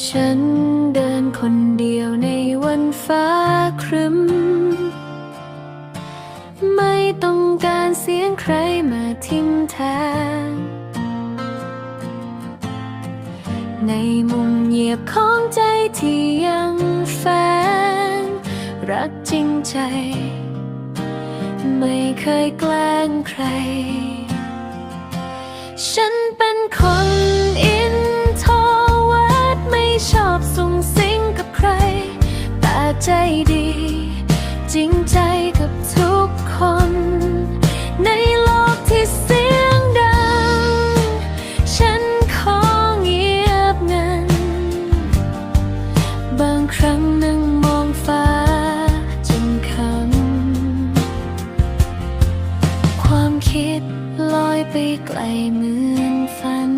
ฉันเดินคนเดียวในวันฟ้าครึม ไม่ต้องการเสียงใครมาทิ้งทางในมุมเหยียบของใจที่ยังแฝงรักจริงใจ ไม่เคยแกล้งใคร ฉันเป็นคน บางครั้งนั่งมองฟ้าจนคำความคิดลอยไปไกลเหมือนฝัน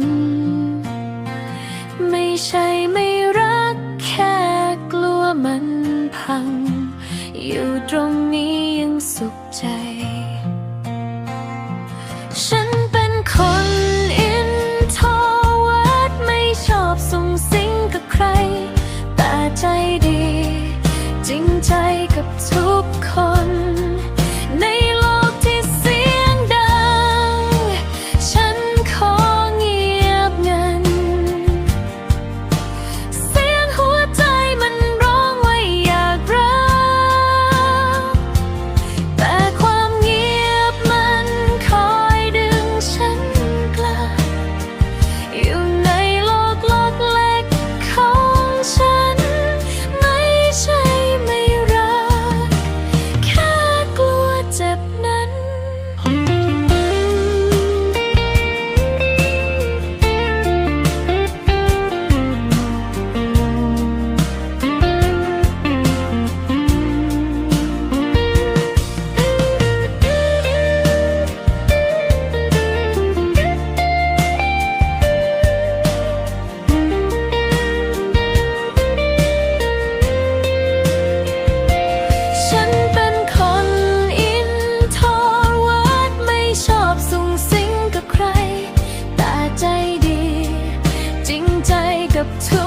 ไม่ใช่ไม่รักแค่กลัวมันพัง อยู่ตรงนี้ ใจดี จริงใจกับทุกคน up to